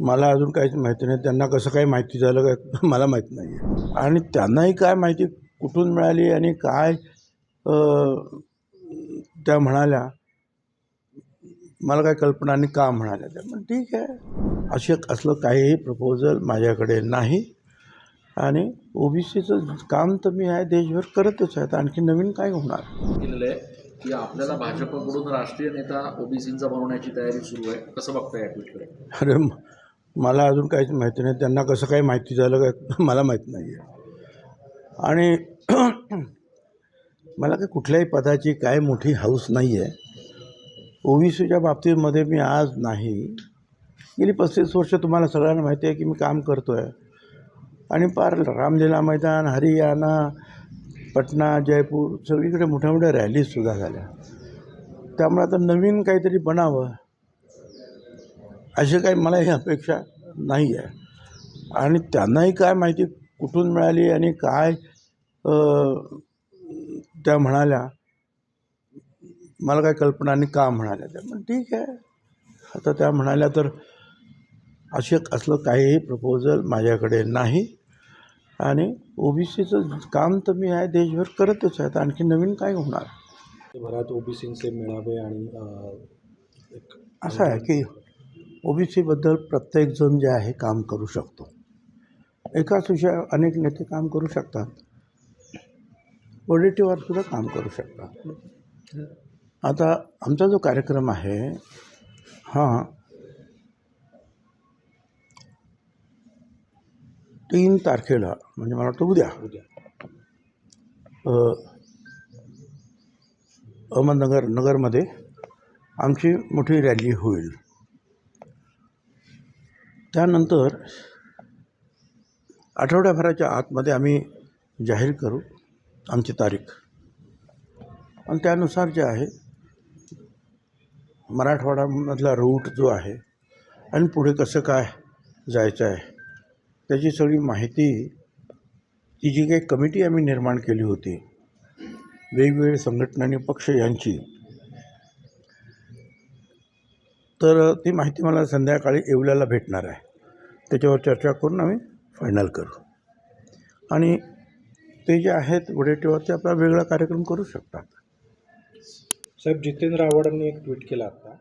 मला अजून काहीच माहिती नाही. त्यांना कसं काय माहिती झालं काय मला माहीत नाही आहे. आणि त्यांनाही काय माहिती कुठून मिळाली आणि काय त्या म्हणाल्या मला काय कल्पना आणि का म्हणाल्या त्या. पण ठीक आहे. असे असलं काहीही प्रपोजल माझ्याकडे नाही. आणि ओबीसीचं काम तर मी आहे देशभर करतच आहे. आणखी नवीन काय होणार? केलेलं आहे की आपल्याला भाजपकडून राष्ट्रीय नेता ओबीसींचा बनवण्याची तयारी सुरू आहे. कसं बघताय अरे मला अजून काहीच माहिती नाही. त्यांना कसं काही माहिती झालं काय मला माहीत नाही आहे आणि मला काही कुठल्याही पदाची काय मोठी हाऊस नाही आहे ओबीसीच्या बाबतीमध्ये मी आज नाही. गेली पस्तीस वर्ष तुम्हाला सगळ्यांना माहिती आहे की मी काम करतो आहे आणि पार रामलीला मैदान हरियाणा पटना जयपूर सगळीकडे मोठ्या मोठ्या रॅलीजसुद्धा झाल्या. त्यामुळे आता नवीन काहीतरी बनावं अशी काही मला ही अपेक्षा नाही आहे. आणि त्यांनाही काय माहिती कुठून मिळाली आणि काय त्या म्हणाल्या मला काय कल्पना आणि का म्हणाल्या त्या. पण ठीक आहे. आता त्या म्हणाल्या तर असे असलं काहीही प्रपोजल माझ्याकडे नाही. आणि ओबीसीचं काम तर मी आहे देशभर करतच आहे. तर आणखी नवीन काय होणार? भरात ओबीसींचे मेळावे आणि असं आहे की ओबीसीबद्दल प्रत्येकजण जे आहे काम करू शकतो. एकाच विषयावर अनेक नेते काम करू शकतात. ऑडिटिव्हर सुद्धा काम करू शकतात. आता आमचा जो कार्यक्रम आहे हा तीन तारखेला म्हणजे मला वाटतं उद्या उद्या अहमदनगर नगरमध्ये आमची मोठी रॅली होईल. त्यानंतर आठवड्याभराच्या आतमध्ये आम्ही जाहीर करू आमची तारीख. आणि त्यानुसार जे आहे मराठवाड्यामधला रूट जो आहे आणि पुढे कसं काय जायचं आहे त्याची सगळी माहिती ती जी काही कमिटी आम्ही निर्माण केली होती वेगवेगळे संघटना आणि पक्ष यांची तर ती माहिती मला संध्याकाळी येवल्याला भेटणार आहे. त्याच्यावर चर्चा करून आम्ही फायनल करू. आणि ते जे आहेत वडेटेवर ते आपला वेगळा कार्यक्रम करू शकतात. साहेब जितेंद्र आव्हाडांनी एक ट्विट केला आता.